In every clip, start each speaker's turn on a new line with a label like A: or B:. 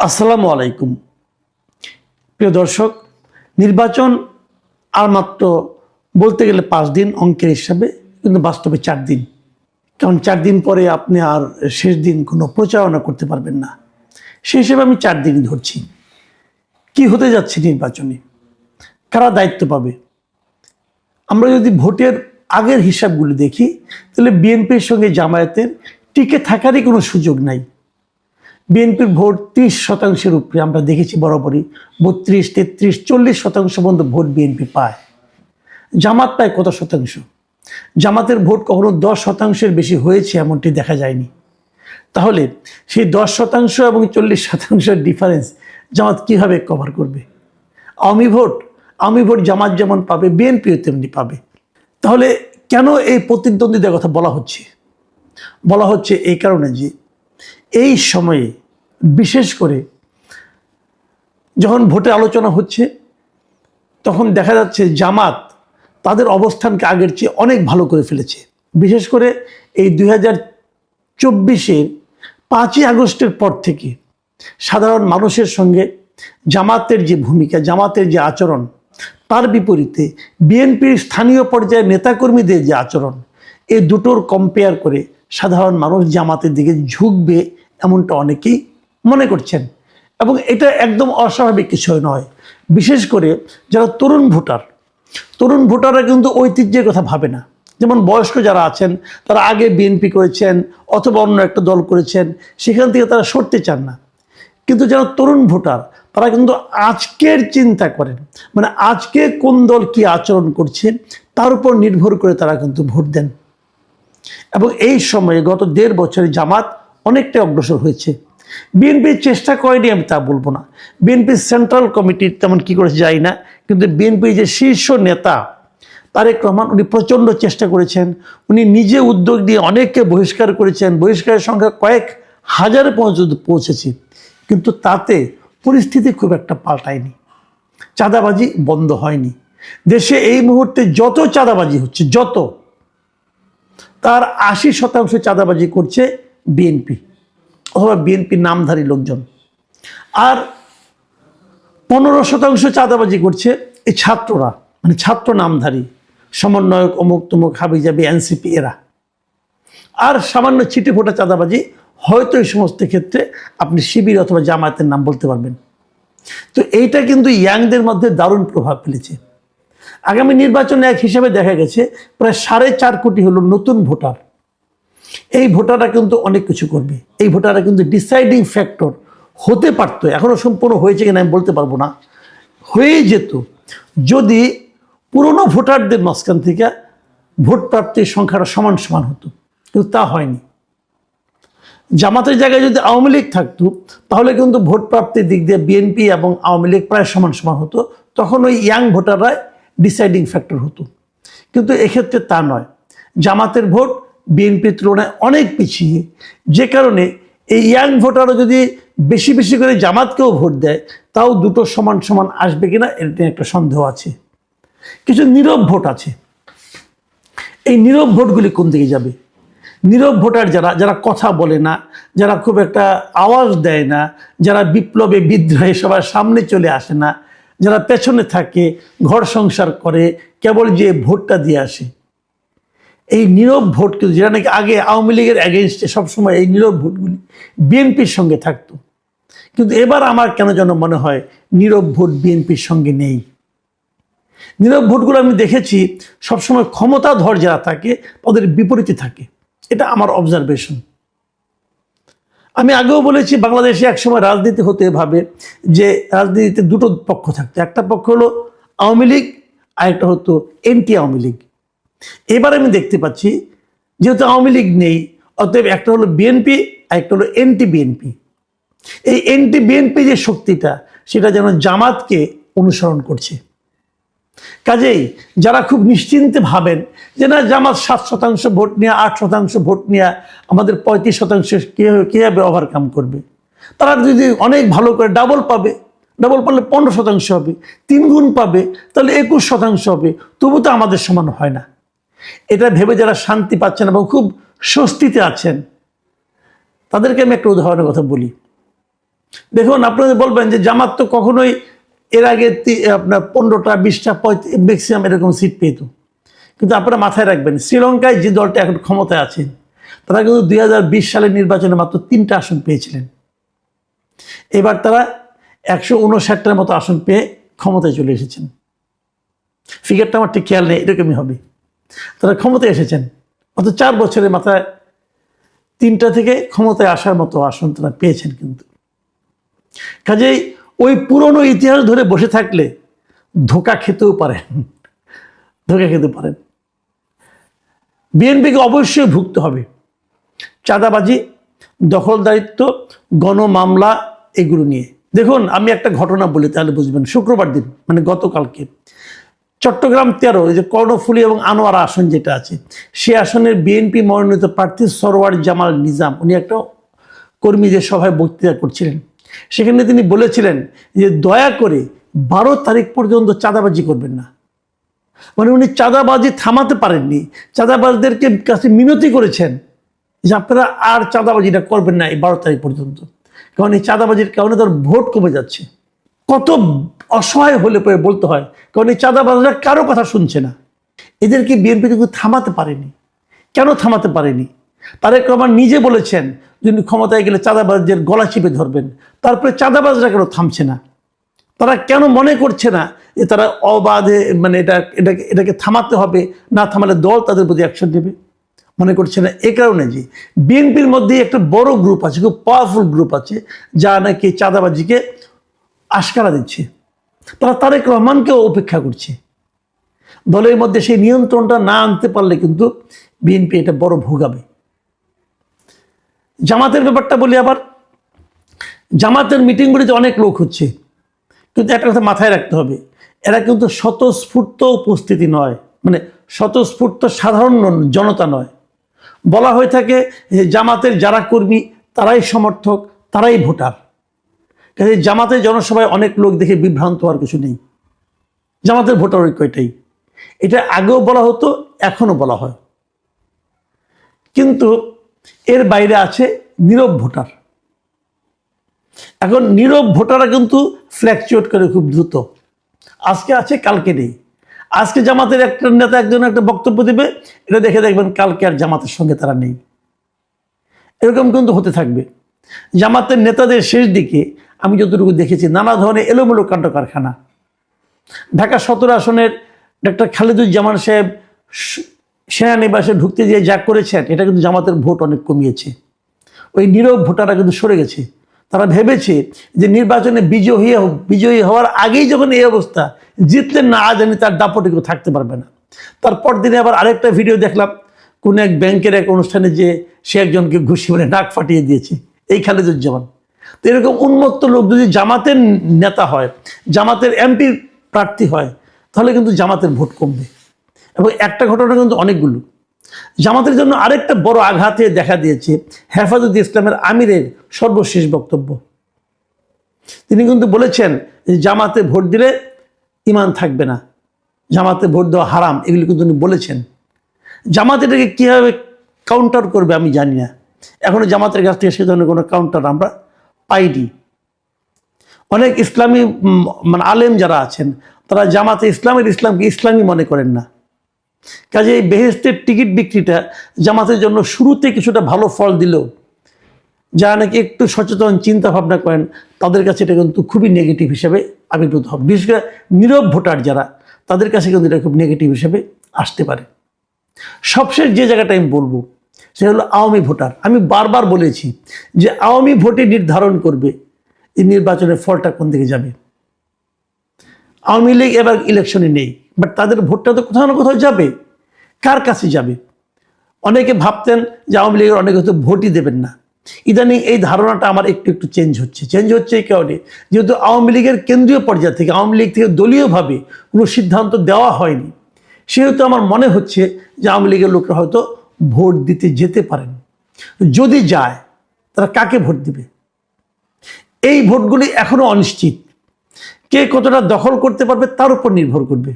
A: আসসালামু আলাইকুম। প্রিয় দর্শক, নির্বাচন আর মাত্র বলতে গেলে পাঁচ দিন অঙ্কের হিসাবে কিন্তু বাস্তবে চার দিন। কারণ চার দিন পরে আপনি আর শেষ দিন কোনো প্রচারণা করতে পারবেন না। সেই হিসেবে আমি চার দিন ধরছি। কি হতে যাচ্ছে নির্বাচনে? কারা দায়িত্ব পাবে? আমরা যদি ভোটের আগের হিসাবগুলো দেখি, তাহলে বিএনপির সঙ্গে জামায়াতের টিকে থাকারই কোনো সুযোগ নাই। বিএনপির ভোট ত্রিশ শতাংশের উপরে আমরা দেখেছি বরাবরই, বত্রিশ, তেত্রিশ, চল্লিশ শতাংশ পর্যন্ত ভোট বিএনপি পায়। জামাত পায় কত শতাংশ? জামাতের ভোট কখনো দশ শতাংশের বেশি হয়েছে এমনটি দেখা যায়নি। তাহলে সেই দশ শতাংশ এবং চল্লিশ শতাংশের ডিফারেন্স জামাত কীভাবে কভার করবে? আওয়ামী ভোট আওয়ামী ভোট জামাত যেমন পাবে, বিএনপিও তেমনি পাবে। তাহলে কেন এই প্রতিদ্বন্দ্বিতার কথা বলা হচ্ছে? বলা হচ্ছে এই কারণে যে এই সময়ে, বিশেষ করে যখন ভোটে আলোচনা হচ্ছে, তখন দেখা যাচ্ছে জামাত তাদের অবস্থানকে আগের চেয়ে অনেক ভালো করে ফেলেছে। বিশেষ করে এই দুই হাজার চব্বিশের পাঁচই আগস্টের পর থেকে সাধারণ মানুষের সঙ্গে জামাতের যে ভূমিকা, জামাতের যে আচরণ, তার বিপরীতে বিএনপির স্থানীয় পর্যায়ের নেতাকর্মীদের যে আচরণ, এ দুটোর কম্পেয়ার করে সাধারণ মানুষ জামাতের দিকে ঝুঁকবে এমনটা অনেকেই মনে করছেন। এবং এটা একদম অস্বাভাবিক কিছু নয়। বিশেষ করে যারা তরুণ ভোটার, তরুণ ভোটাররা কিন্তু ঐতিহ্যের কথা ভাবে না। যেমন বয়স্ক যারা আছেন, তারা আগে বিএনপি করেছেন অথবা অন্য একটা দল করেছেন, সেখান থেকে তারা সরতে চান না। কিন্তু যারা তরুণ ভোটার, তারা কিন্তু আজকের চিন্তা করেন। মানে আজকে কোন দল কি আচরণ করছে, তার উপর নির্ভর করে তারা কিন্তু ভোট দেন। এবং এই সময়ে গত দেড় বছরে জামাত অনেকটাই অগ্রসর হয়েছে। বিএনপি চেষ্টা করেনি, আমি তা বলব না। বিএনপির সেন্ট্রাল কমিটি তেমন কি করেছে যাই না, কিন্তু বিএনপির যে শীর্ষ নেতা তারেক রহমান, উনি প্রচণ্ড চেষ্টা করেছেন। উনি নিজে উদ্যোগ নিয়ে অনেককে বহিষ্কার করেছেন। বহিষ্কারের সংখ্যা কয়েক হাজারে পর্যন্ত পৌঁছেছে, কিন্তু তাতে পরিস্থিতি খুব একটা পাল্টায়নি। চাঁদাবাজি বন্ধ হয়নি। দেশে এই মুহূর্তে যত চাঁদাবাজি হচ্ছে, যত তার আশি শতাংশ চাঁদাবাজি করছে বিএনপি অথবা বিএনপির নামধারী লোকজন। আর পনেরো শতাংশ চাঁদাবাজি করছে এই ছাত্ররা মানে ছাত্র নামধারী, সমন্বয়ক অমুক তমুক হাবিজাবি এনসিপি এরা। আর সামান্য ছিটে ফোটা চাঁদাবাজি হয়তো এই সমস্ত ক্ষেত্রে আপনি শিবির অথবা জামায়াতের নাম বলতে পারবেন। তো এইটা কিন্তু ইয়াংদের মধ্যে দারুণ প্রভাব ফেলেছে। আগামী নির্বাচনে এক হিসেবে দেখা গেছে, প্রায় সাড়ে চার কোটি হলো নতুন ভোটার। এই ভোটাররা কিন্তু অনেক কিছু করবে। এই ভোটাররা কিন্তু ডিসাইডিং ফ্যাক্টর হতে পারতো এখনও সম্পূর্ণ হয়েছে কিনা আমি বলতে পারব না। হয়ে যেত। যদি পুরনো ভোটারদের মাঝখান থেকে ভোট প্রাপ্তির সংখ্যাটা সমান সমান হতো, কিন্তু তা হয়নি। জামাতের জায়গায় যদি আওয়ামী লীগ থাকতো, তাহলে কিন্তু ভোট প্রাপ্তির দিক দিয়ে বিএনপি এবং আওয়ামী লীগ প্রায় সমান সমান হতো। তখন ওই ইয়াং ভোটাররাই ডিসাইডিং ফ্যাক্টর হতো। কিন্তু এক্ষেত্রে তা নয়। জামাতের ভোট বিএনপির তুলনায় অনেক পিছিয়ে। যে কারণে এই ইয়াং ভোটারও যদি বেশি বেশি করে জামাতকেও ভোট দেয়, তাও দুটো সমান সমান আসবে কিনা এটা একটা সন্দেহ আছে। কিছু নীরব ভোট আছে। এই নীরব ভোটগুলি কোন দিকে যাবে? নীরব ভোটার যারা যারা কথা বলে না, যারা খুব একটা আওয়াজ দেয় না, যারা বিপ্লবে বিদ্রোহে সবার সামনে চলে আসে না যারা পেছনে থাকে, ঘর সংসার করে, কেবল যে ভোটটা দিয়ে আসে। এই নীরব ভোট কিন্তু যেটা নাকি আগে আওয়ামী লীগের অ্যাগেনস্টে সবসময় এই নীরব ভোটগুলি বিএনপির সঙ্গে থাকতো। কিন্তু এবার আমার কেন যেন মনে হয় নীরব ভোট বিএনপির সঙ্গে নেই। নীরব ভোটগুলো আমি দেখেছি, সবসময় ক্ষমতাধর যারা থাকে, তাদের বিপরীতে থাকে। এটা আমার অবজারভেশন আমি আগেও বলেছি, বাংলাদেশে একসময় রাজনীতি হতে ভাবে যে রাজনীতিতে দুটো পক্ষ থাকতো। একটা পক্ষ হলো আওয়ামী লীগ আর একটা হতো এনটি আওয়ামী লীগ। এবার আমি দেখতে পাচ্ছি, যেহেতু আওয়ামী লীগ নেই, অতএব একটা হলো বিএনপি আর একটা হলো এনটি বিএনপি। এই এনটি বিএনপি যে শক্তিটা, সেটা যেন জামাতকে অনুসরণ করছে। কাজেই যারা খুব নিশ্চিন্তে ভাবেন যে না, জামাত সাত শতাংশ ভোট নিয়ে, আট শতাংশ ভোট নিয়ে আমাদের পঁয়ত্রিশ শতাংশ কীভাবে কীভাবে ওভারকাম করবে? তারা যদি অনেক ভালো করে ডাবল পাবে ডাবল পারলে পনেরো শতাংশ হবে, তিন গুণ পাবে, তাহলে একুশ শতাংশ হবে, তবু তো আমাদের সমান হয় না। এটা ভেবে যারা শান্তি পাচ্ছেন এবং খুব স্বস্তিতে আছেন, তাদেরকে আমি একটা উদাহরণের কথা বলি। দেখুন, আপনাদের বলবেন যে জামাত তো কখনোই এর আগে আপনার পনেরোটা, বিশটা পঁয়ত্রিশ ম্যাক্সিমাম এরকম সিট পেত। কিন্তু আপনারা মাথায় রাখবেন, শ্রীলঙ্কায় যে দলটা এখন ক্ষমতায় আছে, তারা কিন্তু দুই হাজার বিশ সালের নির্বাচনে মাত্র তিনটা আসন পেয়েছিলেন। এবার তারা একশো উনষাটটার মতো আসন পেয়ে ক্ষমতায় চলে এসেছেন। ফিগারটা আমার ঠিক খেয়াল নেই, এরকমই হবে। তারা ক্ষমতায় এসেছেন অত চার বছরের মাথায় তিনটা থেকে ক্ষমতায় আসার মতো আসন তারা পেয়েছেন কিন্তু। কাজেই ওই পুরনো ইতিহাস ধরে বসে থাকলে ধোকা খেতেও পারেন। ধোকা খেতে পারেন। বিএনপিকে অবশ্যই ভুগতে হবে। চাঁদাবাজি, দখলদারিত্ব, গণমামলা, এগুলো নিয়ে। দেখুন, আমি একটা ঘটনা বলি তাহলে বুঝবেন। শুক্রবার দিন মানে গতকালকে। চট্টগ্রাম তেরো, এই যে কর্ণফুলী এবং আনোয়ারা আসন যেটা আছে, সে আসনের বিএনপি মনোনীত প্রার্থী সরোয়ার জামাল নিজাম, উনি একটা কর্মীদের সভায় বক্তৃতা করছিলেন। সেখানে তিনি বলেছিলেন যে দয়া করে বারো তারিখ পর্যন্ত চাঁদাবাজি করবেন না। মানে উনি চাঁদাবাজি থামাতে পারেননি। চাঁদাবাজদেরকে কাছে মিনতি করেছেন যে আপনারা আর চাঁদাবাজিটা করবেন না এই বারো তারিখ পর্যন্ত। কারণ এই চাঁদাবাজির কারণে তার ভোট কমে যাচ্ছে। কত অসহায় হলে পরে বলতে হয়, কারণ এই চাঁদাবাজরা কারও কথা শুনছে না। এদেরকে বিএনপি কিন্তু থামাতে পারেনি। কেন থামাতে পারেনি? তারেক রহমান নিজে বলেছেন যিনি ক্ষমতায় গেলে চাঁদাবাজদের গলা চিপে ধরবেন, তারপরে চাঁদাবাজরা কেন থামছে না? তারা কেন মনে করছে না যে তারা অবাধে মানে এটা এটাকে এটাকে থামাতে হবে, না থামালে দল তাদের প্রতি অ্যাকশন নেবে? মনে করছে না? এ কারণে যে বিএনপির মধ্যে একটা বড় গ্রুপ আছে, খুব পাওয়ারফুল গ্রুপ আছে, যা নাকি চাঁদাবাজিকে আশকারা দিচ্ছে। তারা তারেক রহমানকেও উপেক্ষা করছে। দলের মধ্যে সেই নিয়ন্ত্রণটা না আনতে পারলে কিন্তু বিএনপি এটা বড় ভোগাবে। জামাতের ব্যাপারটা বলি আবার। জামাতের মিটিংগুলিতে অনেক লোক হচ্ছে। কিন্তু একটা কথা মাথায় রাখতে হবে, এরা কিন্তু স্বতঃস্ফূর্ত উপস্থিতি নয় মানে স্বতঃস্ফূর্ত সাধারণ জনতা নয়। বলা হয়ে থাকে জামাতের যারা কর্মী, তারাই সমর্থক, তারাই ভোটার। কাজে জামাতের জনসভায় অনেক লোক দেখে বিভ্রান্ত হওয়ার কিছু নেই। জামাতের ভোটার ঐক্য এটাই। এটা আগেও বলা হতো, এখনও বলা হয়। কিন্তু এর বাইরে আছে নীরব ভোটার। এখন নীরব ভোটাররা কিন্তু ফ্ল্যাকচুয়েট করে খুব দ্রুত। আজকে আছে, কালকে নেই। আজকে জামাতের একটা নেতা একজন একটা বক্তব্য দেবে, এটা দেখে দেখবেন কালকে আর জামাতের সঙ্গে তারা নেই। এরকম কিন্তু হতে থাকবে। জামাতের নেতাদের শেষ দিকে আমি যতটুকু দেখেছি, নানা ধরনের এলোমেলো কাণ্ড কারখানা। ঢাকা সতেরো আসনের ডক্টর খালিদুজ্জামান সাহেব সেনানিবাসে ঢুকতে গিয়ে যা করেছেন, এটা কিন্তু জামাতের ভোট অনেক কমিয়েছে। ওই নীরব ভোটাররা কিন্তু সরে গেছে। তারা ভেবেছে যে নির্বাচনে বিজয়ী বিজয়ী হওয়ার আগেই যখন এই অবস্থা, জিতলেন না আমি তার দাপটে থাকতে পারবে না। তারপর দিনে আবার আরেকটা ভিডিও দেখলাম, কোন এক ব্যাংকের এক অনুষ্ঠানে যে সে একজনকে ঘুষি মানে নাক ফাটিয়ে দিয়েছে, এই খালেদুজ্জামান। তো এরকম উন্মত্ত লোক যদি জামাতের নেতা হয়, জামাতের এমপি প্রার্থী হয়, তাহলে কিন্তু জামাতের ভোট কমবে। এবং একটা ঘটনা কিন্তু অনেকগুলো। জামাতের জন্য আরেকটা বড় আঘাতে দেখা দিয়েছে হেফাজত ইসলামের আমিরের সর্বশেষ বক্তব্য। তিনি কিন্তু বলেছেন জামাতে ভোট দিলে ইমান থাকবে না, জামাতে ভোট দেওয়া হারাম, এগুলি কিন্তু উনি বলেছেন। জামাত এটাকে কীভাবে কাউন্টার করবে আমি জানি না। এখনও জামাতের কাছ থেকে সে ধরনের কোনো কাউন্টার আমরা পাইনি। অনেক ইসলামী মানে আলেম যারা আছেন, তারা জামাতে ইসলামের ইসলামকে ইসলামী মনে করেন না। কাজে এই বেহেস্তের টিকিট বিক্রিটা জামাতের জন্য শুরুতে কিছুটা ভালো ফল দিলেও যারা নাকি একটু সচেতন চিন্তা ভাবনা করেন, তাদের কাছে এটা কিন্তু খুবই নেগেটিভ হিসেবে আবির্ভূত হবে। বিশেষ করে নীরব ভোটার যারা, তাদের কাছে কিন্তু এটা খুব নেগেটিভ হিসেবে আসতে পারে। সবশেষ যে জায়গাটা আমি বলব সেটা হলো আওয়ামী ভোটার। আমি বারবার বলেছি যে আওয়ামী ভোটে নির্ধারণ করবে এই নির্বাচনের ফলটা কোন দিকে যাবে। আওয়ামী লীগ এবার ইলেকশনে নেই। বাট তাদের ভোটটা তো কোথাও না কোথাও যাবে। কার কাছে যাবে? অনেকে ভাবতেন যে আওয়ামী লীগের অনেকে হয়তো ভোটই দেবেন না। ইদানিং এই ধারণাটা আমার একটু একটু চেঞ্জ হচ্ছে। চেঞ্জ হচ্ছে এই কারণে যেহেতু আওয়ামী লীগের কেন্দ্রীয় পর্যায় থেকে, আওয়ামী লীগ থেকে দলীয়ভাবে কোনো সিদ্ধান্ত দেওয়া হয়নি। সেহেতু আমার মনে হচ্ছে যে আওয়ামী লীগের লোকরা হয়তো ভোট দিতে যেতে পারেন। যদি যায়, তারা কাকে ভোট দিবে? এই ভোটগুলি এখনও অনিশ্চিত। কে কতটা দখল করতে পারবে তার উপর নির্ভর করবে।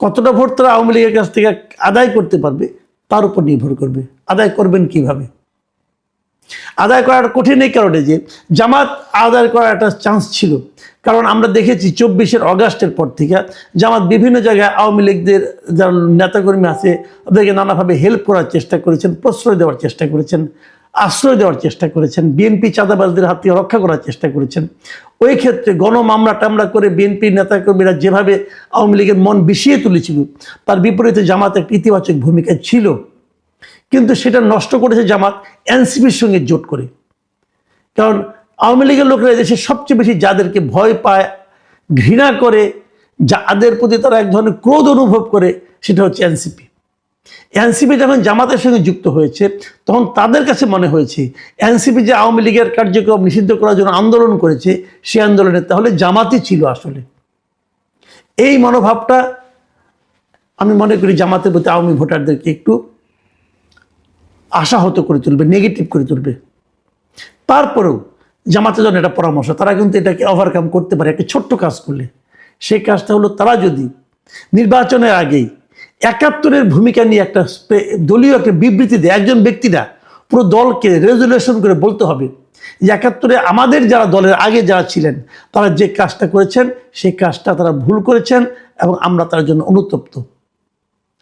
A: কতটা ভোট তারা আওয়ামী লীগের কাছ থেকে আদায় করতে পারবে, তার উপর নির্ভর করবে। আদায় করবেন কীভাবে? আদায় করার কঠিন এই কারণে যে জামাত আদায় করার একটা চান্স ছিল। কারণ আমরা দেখেছি চব্বিশের অগাস্টের পর থেকে জামাত বিভিন্ন জায়গায় আওয়ামী লীগদের যারা নেতাকর্মী আছে, ওদেরকে নানাভাবে হেল্প করার চেষ্টা করেছেন, প্রশ্রয় দেওয়ার চেষ্টা করেছেন। আশ্রয় দেওয়ার চেষ্টা করেছেন, বিএনপি চাঁদাবাজদের হাত থেকে রক্ষা করার চেষ্টা করেছেন। ওই ক্ষেত্রে গণমামলা টামলা করে বিএনপি নেতাকর্মীরা যেভাবে আওয়ামী লীগের মন বিষিয়ে তুলেছিল, তার বিপরীতে জামাত একটা ইতিবাচক ভূমিকা ছিল। কিন্তু সেটা নষ্ট করেছে জামাত এনসিপির সঙ্গে জোট করে। কারণ আওয়ামী লীগের লোকেরা দেশে সবচেয়ে বেশি যাদেরকে ভয় পায়, ঘৃণা করে, যাদের প্রতি তারা এক ধরনের ক্রোধ অনুভব করে, সেটা হচ্ছে এনসিপি। এনসিপি যখন জামাতের সঙ্গে যুক্ত হয়েছে, তখন তাদের কাছে মনে হয়েছে, এনসিপি যে আওয়ামী লীগের কার্যক্রম নিষিদ্ধ করার জন্য আন্দোলন করেছে সেই আন্দোলনে তাহলে জামাতই ছিল আসলে। এই মনোভাবটা আমি মনে করি জামাতের প্রতি আওয়ামী ভোটারদেরকে একটু আশাহত করে তুলবে নেগেটিভ করে তুলবে। তারপরেও জামাতের জন্য এটা পরামর্শ, তারা কিন্তু এটাকে ওভারকাম করতে পারে, একটা ছোট্ট কাজ করলে। সেই কাজটা হলো তারা যদি নির্বাচনের আগেই একাত্তরের ভূমিকা নিয়ে একটা দলীয় একটা বিবৃতি দেয়। একজন ব্যক্তিরা পুরো দলকে রেজুলেশন করে বলতে হবে যে, একাত্তরে আমাদের যারা দলের আগে যারা ছিলেন, তারা যে কাজটা করেছেন, সেই কাজটা তারা ভুল করেছেন এবং আমরা তার জন্য অনুতপ্ত।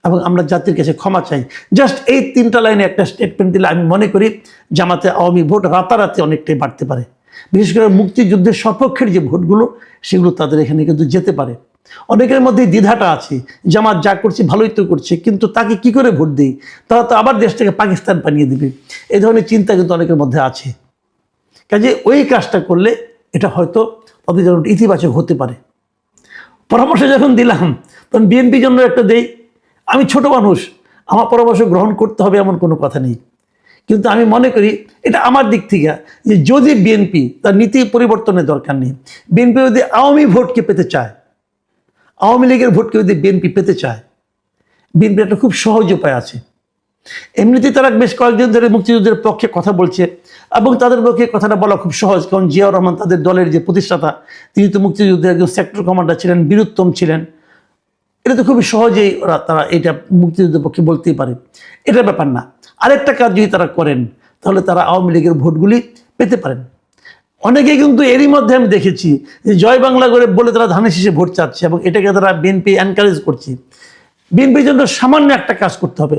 A: এবং আমরা জাতির কাছে ক্ষমা চাই। জাস্ট এই তিনটা লাইনে একটা স্টেটমেন্ট দিলে আমি মনে করি জামাতে আওয়ামী ভোট রাতারাতি অনেকটাই বাড়তে পারে। বিশেষ করে মুক্তিযুদ্ধের সপক্ষের যে ভোটগুলো, সেগুলো তাদের এখানে কিন্তু যেতে পারে। অনেকের মধ্যে দ্বিধাটা আছে যে আমার যা করছে ভালোই তো করছে, কিন্তু তাকে কি করে ভোট দিই? তারা তো আবার দেশটাকে পাকিস্তান বানিয়ে দিবে। এই ধরনের চিন্তা কিন্তু অনেকের মধ্যে আছে। কাজে ওই কাজটা করলে এটা হয়তো জন্য ইতিবাচক হতে পারে। পরামর্শ যখন দিলাম, তখন বিএনপি জন্য একটা দেই, আমি ছোট মানুষ, আমার পরামর্শ গ্রহণ করতে হবে এমন কোনো কথা নেই। কিন্তু আমি মনে করি এটা আমার দিক থেকে যে যদি বিএনপি তার নীতি পরিবর্তনের দরকার নেই, বিএনপি যদি আওয়ামী ভোটকে পেতে চায় আওয়ামী লীগের ভোটকে যদি বিএনপি পেতে চায়, বিএনপি একটা খুব সহজ উপায় আছে। এমনিতেই তারা বেশ কয়েকদিন ধরে মুক্তিযুদ্ধের পক্ষে কথা বলছে এবং তাদের পক্ষে কথাটা বলা খুব সহজ, কারণ জিয়াউর রহমান তাদের দলের যে প্রতিষ্ঠাতা, তিনি তো মুক্তিযুদ্ধের একজন সেক্টর কমান্ডার ছিলেন, বীরুত্তম ছিলেন। এটা তো খুবই সহজেই ওরা, তারা এটা মুক্তিযুদ্ধের পক্ষে বলতেই পারে। এটা ব্যাপার না। আরেকটা কাজ যদি তারা করেন, তাহলে তারা আওয়ামী লীগের ভোটগুলি পেতে পারেন। অনেকে কিন্তু এরই মধ্যে আমি দেখেছি যে জয় বাংলা করে বলে তারা ধানের শীষে ভোট চাচ্ছে এবং এটাকে তারা বিএনপি এনকারেজ করছে। বিএনপির জন্য সামান্য একটা কাজ করতে হবে।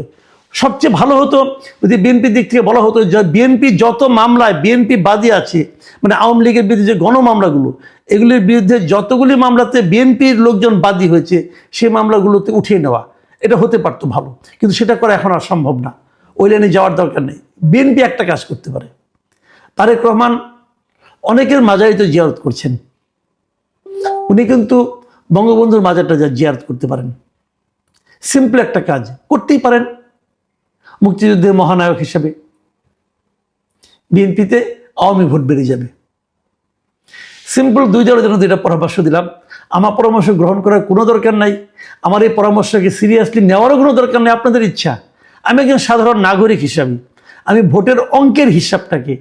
A: সবচেয়ে ভালো হতো যদি বিএনপির দিক থেকে বলা হতো বিএনপি যত মামলায় বিএনপি বাদী আছে মানে আওয়ামী লীগের বিরুদ্ধে যে গণমামলাগুলো, এগুলির বিরুদ্ধে যতগুলি মামলাতে বিএনপির লোকজন বাদী হয়েছে, সেই মামলাগুলোতে উঠিয়ে নেওয়া, এটা হতে পারতো ভালো। কিন্তু সেটা করা এখন আর সম্ভব না। ওই লাইনে যাওয়ার দরকার নেই। বিএনপি একটা কাজ করতে পারে। তারেক রহমান অনেকের মাজারিতে জিয়ারত করছেন। উনি কিন্তু বঙ্গবন্ধুর মাজারটা জিয়ারত করতে পারেন। সিম্পল একটা কাজ, করতেই পারেন। মুক্তিযুদ্ধের মহানায়ক হিসেবে। বিএনপিতে আওয়ামী ভোট বেড়ে যাবে। সিম্পল দুই দলের জন্য দুইটা পরামর্শ দিলাম। আমার পরামর্শ গ্রহণ করার কোনো দরকার নাই। আমার এই পরামর্শকে সিরিয়াসলি নেওয়ারও কোনো দরকার নেই। আপনাদের ইচ্ছা। আমি একজন সাধারণ নাগরিক হিসাবে। আমি ভোটের অঙ্কের হিসাবটাকে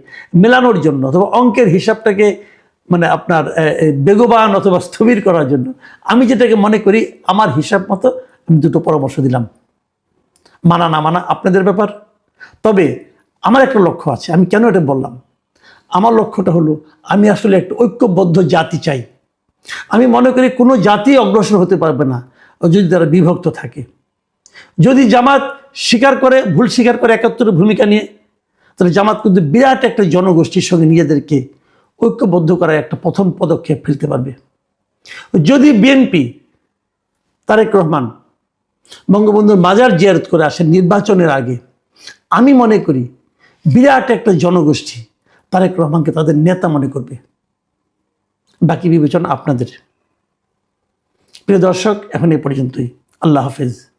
A: মেলানোর জন্য অথবা অঙ্কের হিসাবটাকে মানে আপনার বেগবান অথবা স্থবির করার জন্য আমি যেটাকে মনে করি, আমার হিসাব মতো আমি দুটো পরামর্শ দিলাম। মানা না মানা আপনাদের ব্যাপার। তবে আমার একটা লক্ষ্য আছে, আমি কেন এটা বললাম? আমার লক্ষ্যটা হলো, আমি আসলে একটা ঐক্যবদ্ধ জাতি চাই। আমি মনে করি কোনো জাতি অগ্রসর হতে পারবে না যদি তারা বিভক্ত থাকে। যদি জামাত স্বীকার করে, ভুল স্বীকার করে একাত্তরের ভূমিকা নিয়ে, তাহলে জামাত কিন্তু বিরাট একটা জনগোষ্ঠীর সঙ্গে নিজেদেরকে ঐক্যবদ্ধ করার একটা প্রথম পদক্ষেপ ফেলতে পারবে। যদি বিএনপি তারেক রহমান বঙ্গবন্ধুর মাজার জিয়ারত করে আসেন নির্বাচনের আগে, আমি মনে করি বিরাট একটা জনগোষ্ঠী তারেক রহমানকে তাদের নেতা মনে করবে। বাকি বিবেচনা আপনাদের। প্রিয় দর্শক, এখন এ পর্যন্তই। আল্লাহ হাফেজ।